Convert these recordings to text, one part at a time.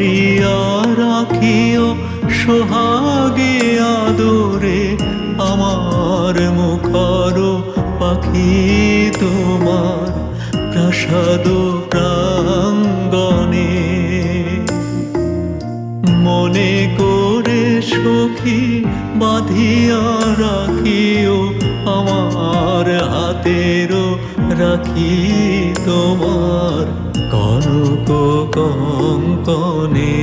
ধরিয়া রাখিও সোহাগে আদরে, আমার মুখর পাখি তোমার প্রাসাদ প্রাঙ্গণে। মনে করে সখী বাঁধিয়া রাখিও, আমার হাতেরও রাখি তোমার কনক কঙ্কনে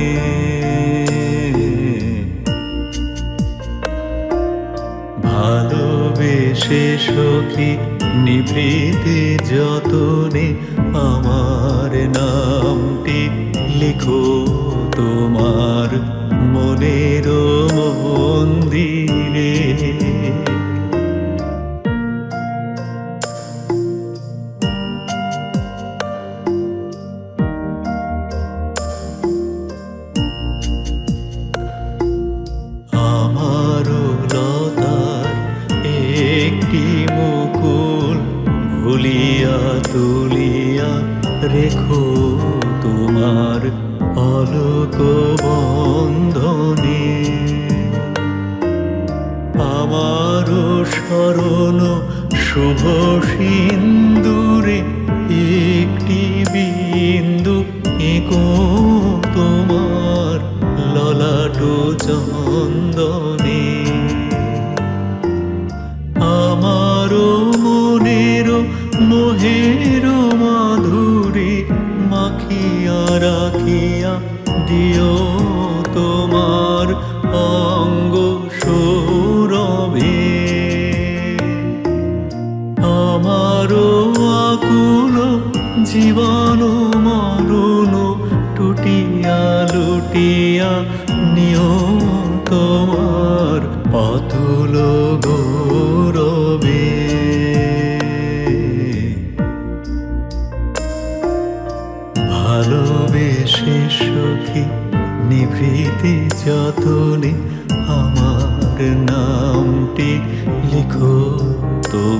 ভালোবেসে সখী নিভৃতে যতনে আমার নামটি লিখো তোমার ভুলিয়া তুলিয়া রেখো তোমার অলোক বন্ধনে। আমারও সরল শুভ সিন্দুরে একটি বিন্দু এঁকো দিও তোমার অঙ্গ সৌরভে। আমারও আকুল জীবন মরণ টুটিয়া লুটিয়া নিও তোমার অতুল গৌরবে নিভৃতে যতনে আমার নামটি লিখো তোমার